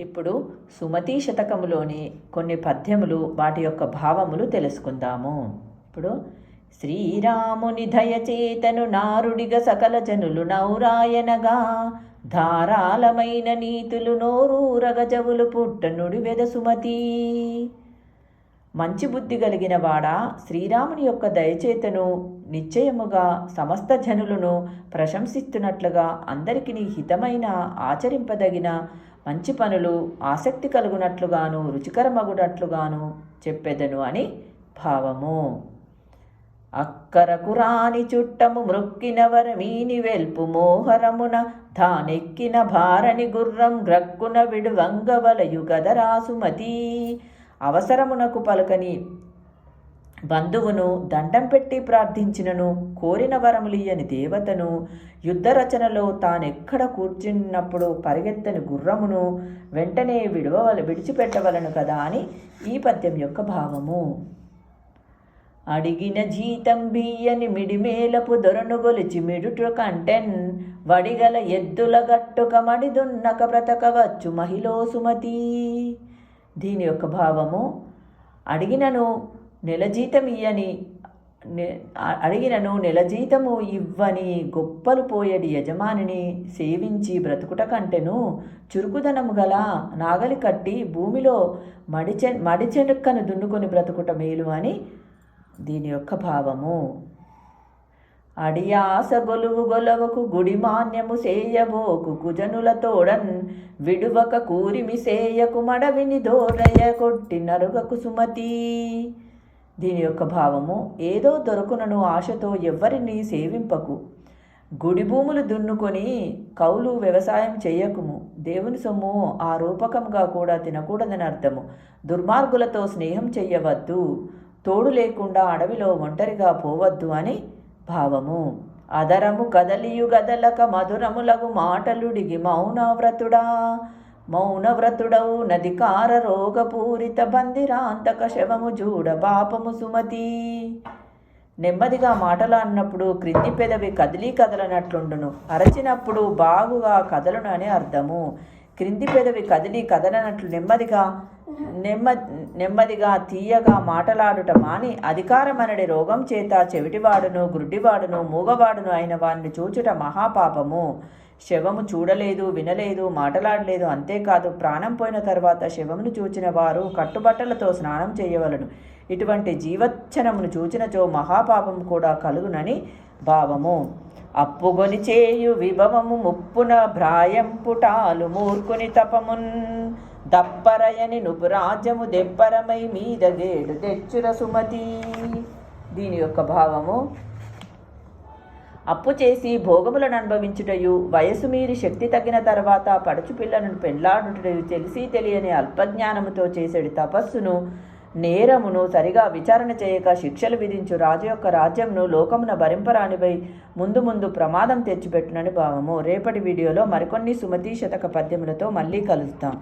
ఇప్పుడు సుమతి శతకములోని కొన్ని పద్యములు వాటి యొక్క భావములు తెలుసుకుందాము. ఇప్పుడు శ్రీరాముని దయచేతను నారుడిగ సకల జనులు నౌరాయనగా ధారాళమైన నీతులు నోరూరగ జవులు పుట్టనుడి వెద సుమతి. మంచి బుద్ధి కలిగిన వాడా? శ్రీరాముని యొక్క దయచేతను నిశ్చయముగా సమస్త జనులను ప్రశంసిస్తున్నట్లుగా అందరికి హితమైన ఆచరింపదగిన మంచి పనులు ఆసక్తి కలుగునట్లుగాను రుచికరమగునట్లుగాను చెప్పెదను అని భావము. అక్కరకు రాని చుట్టము మృక్కిన వరమీని వెల్పు మోహరమున ధానెక్కిన భారని గుర్రం గ్రక్కున విడువంగవలయు గదరాసుమతి అవసరమునకు పలకని బంధువును దండం పెట్టి ప్రార్థించినను కోరిన వరములియని దేవతను యుద్ధ రచనలో తానెక్కడ కూర్చున్నప్పుడు పరిగెత్తని గుర్రమును వెంటనే విడవల విడిచిపెట్టవలను కదా అని ఈ పద్యం యొక్క భావము. అడిగిన జీతం బియ్యని మిడిమేలపు దొరను గొలిచి మిడుట కంటెన్ వడిగల ఎద్దుల గట్టుక మడిదున్నక బ్రతకవచ్చు మహిళో సుమతి. దీని యొక్క భావము అడిగినను నెల జీతం ఇయ్యని అడిగినను నెల జీతము ఇవ్వని గొప్పలు పోయడి యజమానిని సేవించి బ్రతుకుట కంటెను చురుకుదనము గల నాగలి కట్టి భూమిలో మడిచె మడిచెనుక్కను దున్నుకొని బ్రతుకుట మేలు అని దీని యొక్క భావము. అడియాస గొలువు గొలవకు గుడి మాన్యము సేయబోకు కుజనుల తోడన్ విడువక కూరిమి సేయకు మడవిని దోరయ కొట్టి నరుగకు సుమతి. దీని యొక్క భావము ఏదో దొరకునను ఆశతో ఎవ్వరిని సేవింపకు. గుడి భూములు దున్నుకొని కౌలు వ్యవసాయం చేయకుము. దేవుని సొమ్ము ఆ రూపకంగా కూడా తినకూడదని అర్థము. దుర్మార్గులతో స్నేహం చెయ్యవద్దు. తోడు లేకుండా అడవిలో ఒంటరిగా పోవద్దు అని భావము. అదరము కదలియు గదలక మధురములగు మాటలుడిగి మౌనవ్రతుడా. మౌనవ్రతుడవు నదికార రోగపూరిత బందిరాంతక శవము జూడ పాపము సుమతి. నెమ్మదిగా మాటలు అన్నప్పుడు క్రింది పెదవి కదిలి కదలనట్లుండును. అరచినప్పుడు బాగుగా కదలును అని అర్థము. క్రింది పెదవి కదిలి కదలనట్లు నెమ్మదిగా నెమ్మ నెమ్మదిగా తీయగా మాటలాడుట మాని అధికారమనడి రోగం చేత చెవిటివాడును గుడ్డివాడును మూగవాడును అయిన వారిని చూచుట మహాపాపము. శవము చూడలేదు వినలేదు మాటలాడలేదు అంతేకాదు ప్రాణం పోయిన తర్వాత శవమును చూచిన వారు కట్టుబట్టలతో స్నానం చేయవలను. ఇటువంటి జీవచ్చనమును చూచినచో మహాపాపము కూడా కలుగునని భావము. అప్పుగొని చేయు విభవము ముప్పున భ్రాయం పుటాలు మూర్ఖుని తపమున్. దప్పరయని నువ్వు రాజ్యము దెప్పరమై మీద గేడు తెచ్చుర సుమతి. దీని యొక్క భావము అప్పు చేసి భోగములను అనుభవించుటయు వయసు మీరి శక్తి తగ్గిన తర్వాత పడుచు పిల్లను పెళ్ళాడుటయు తెలిసి తెలియని అల్పజ్ఞానముతో చేసేడు తపస్సును నేరమును సరిగా విచారణ చేయక శిక్షలు విధించు రాజు యొక్క రాజ్యంను లోకమున భరింపరానిపై ముందు ముందు ప్రమాదం తెచ్చిపెట్టునని భావము. రేపటి వీడియోలో మరికొన్ని సుమతి శతక పద్యములతో మళ్ళీ కలుస్తాం.